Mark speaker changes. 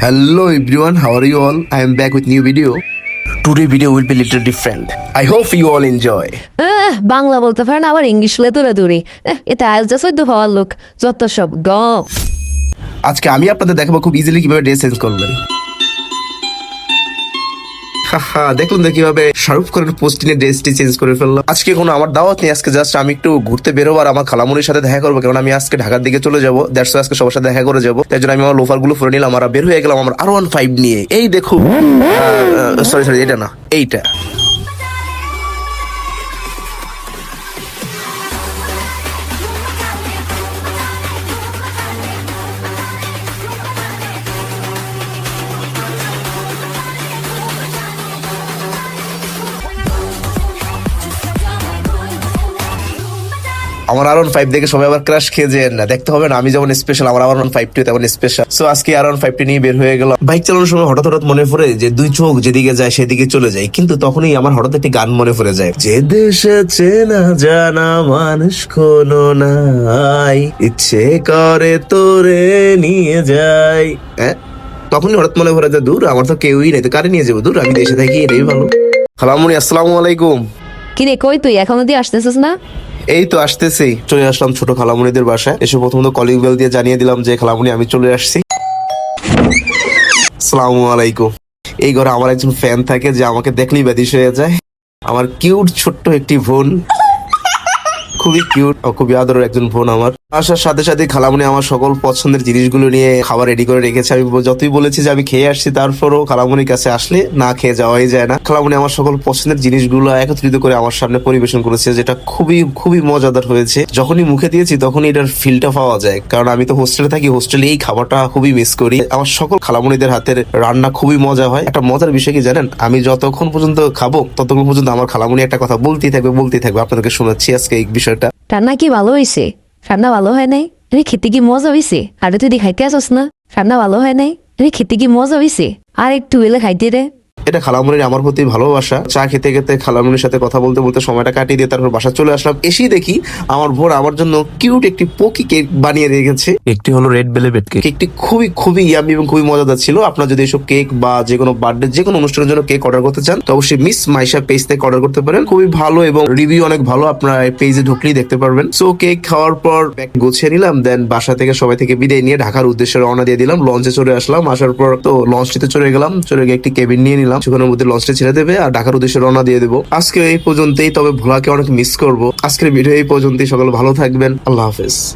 Speaker 1: Hello everyone, how are you all? I am back with new video. Today video will be little different. I hope you all enjoy.
Speaker 2: Bangla বলতে পারেন আবার English লেতুরে দূরে এটা আজ যা সদ্য হওয়ার লোক যত সব গপ
Speaker 1: আজকে আমি আপনাদের দেখাবো খুব ইজিলি কীভাবে ড্রেস চেঞ্জ করবেন হাহা, দেখুন তো কীভাবে শাহরুখ খানের পোস্টিনে ড্রেসটি চেঞ্জ করে ফেলল। আজকে কোনো আমার দাওয়াত নেই আজকে জাস্ট আমি একটু ঘুরতে বেরোবো আর আমার খালামুনির সাথে দেখা করব কারণ আমি আজকে ঢাকার দিকে চলে যাব দ্যাটস আজকে সবার সাথে দেখা করে যাব। তাই জন্য আমি আমার লোফারগুলো ফুরে নিলাম আর বের হয়ে গেলাম আমার আর ওয়ান ফাইভ নিয়ে। এই দেখো সরি সরি এটা না এইটা। আমার আর ওয়ান ফাইভ দেখে সবাই আবার ক্রাশ খেয়ে যায় না। দেখতে হবে না, আমি যেমন স্পেশাল আমার আর ওয়ান ফাইভ টু তেমন স্পেশাল সো আজকে আর ওয়ান ফাইভ টি নিয়ে বের হয়ে গেল বাইক চালানোর সময় হঠাৎ হঠাৎ মনে পড়ে যে, দুই চোখ যেদিকে যায় সেদিকে চলে যায়। কিন্তু তখনই আমার হঠাৎ একটি গান মনে পড়ে যায়। যে দেশে চেনা জানা মানুষ কোনো নাই। ইচ্ছে করে তোরে নিয়ে যাই। হ্যাঁ? তখনই হঠাৎ মনে পড়ে যায় দূর, আমার তো কেউই নেই, তো কারে নিয়ে যাব? দূর, আমি দেশে থাকি, এটাই ভালো। খালামুনি আসসালামু আলাইকুম।
Speaker 2: কিরে, কই তুই? এখনও দিয়ে আসতেছিস না?
Speaker 1: এই তো আসতেছি চলে আসলাম ছোট খালামুনিদের বাসায়। এসে প্রথমত কলিং বেল দিয়ে জানিয়ে দিলাম যে, খালামুনি, আমি চলে আসছি। সালাম আলাইকুম। এই ঘরে আমার একজন ফ্যান থাকে যে আমাকে দেখলেই ব্যাধিস হয়ে যায়। আমার কিউট ছোট্ট একটি বোন। খুবই কিউট ও খুবই আদরের একজন বোন আমার। আসার সাথে সাথে খালামুনি আমার সকল পছন্দের জিনিসগুলো নিয়ে খাবার রেডি করে রেখেছে। আমি যতই বলেছি যে আমি খেয়ে আসছি, তারপরও খালামুনির কাছে আসলে না খেয়ে যাওয়াই যায় না। খালামুনি আমার সকল পছন্দের জিনিসগুলো একত্রিত করে আমার সামনে পরিবেশন করেছে, যেটা খুবই খুবই মজাদার হয়েছে। যখনই মুখে দিয়েছি, তখনই এটার ফিলটা পাওয়া যায়। কারণ আমি তো হোস্টেলে থাকি হোস্টেলে এই খাবারটা খুবই মিস করি। আমার সকল খালামুনিদের হাতের রান্না খুবই মজা হয়। একটা মজার বিষয় কি জানেন? আমি যতক্ষণ পর্যন্ত খাব, ততক্ষণ পর্যন্ত আমার খালামুনি একটা কথা বলতেই থাকবে বলতেই থাকবে। আপনাদেরকে শোনাচ্ছি আজকে এই বিষয়টা।
Speaker 2: রান্না কি ভালো হয়েছে? রান্না ভালো হয় নাই রে খেতে কি মজা হয়েছে আরে তুই খাইতে আসস না রান্না ভালো হয় নাই রে খেতে কি মজা হয়েছে আর একটু এলে খাইতে রে
Speaker 1: এটা খালামুনির আমার প্রতি ভালোবাসা। চা খেতে খেতে খালামুনির সাথে কথা বলতে বলতে সময়টা কাটিয়ে দিয়ে তারপর বাসা চলে আসলাম। এসেই দেখি আমার ভোর আমার জন্য কিউট একটি পকি কেক বানিয়ে রেখেছে
Speaker 3: একটি হলো রেড ভেলভেট কেক
Speaker 1: কেকটি খুবই খুবই ইয়ামি এবং খুবই মজাদার ছিল। আপনার যদি এসব কেক বা যে কোনো বার্থডে যে কোনো অনুষ্ঠানের জন্য কেক অর্ডার করতে চান তো অবশ্যই মিস মাইশা পেজ থেকে অর্ডার করতে পারেন। খুবই ভালো এবং রিভিউ অনেক ভালো। আপনার পেজে ঢুকলেই দেখতে পারবেন। সো কেক খাওয়ার পর ব্যাগ গুছিয়ে নিলাম দেন বাসা থেকে সবাই থেকে বিদায় নিয়ে ঢাকার উদ্দেশ্যে রওনা দিয়ে দিলাম। লঞ্চে চলে আসলাম। আসার পর তো লঞ্চটিতে চলে গেলাম। চলে গিয়ে একটি কেবিন নিয়ে নিলাম। সেখানের মধ্যে লঞ্চটা ছেড়ে দেবে আর ঢাকার উদ্দেশ্যে রওনা দিয়ে দেবো। আজকে এই পর্যন্তই, তবে ভোলাকে অনেক মিস করব। আজকের ভিডিও এই পর্যন্তই, সকাল ভালো থাকবেন। আল্লাহ হাফেজ।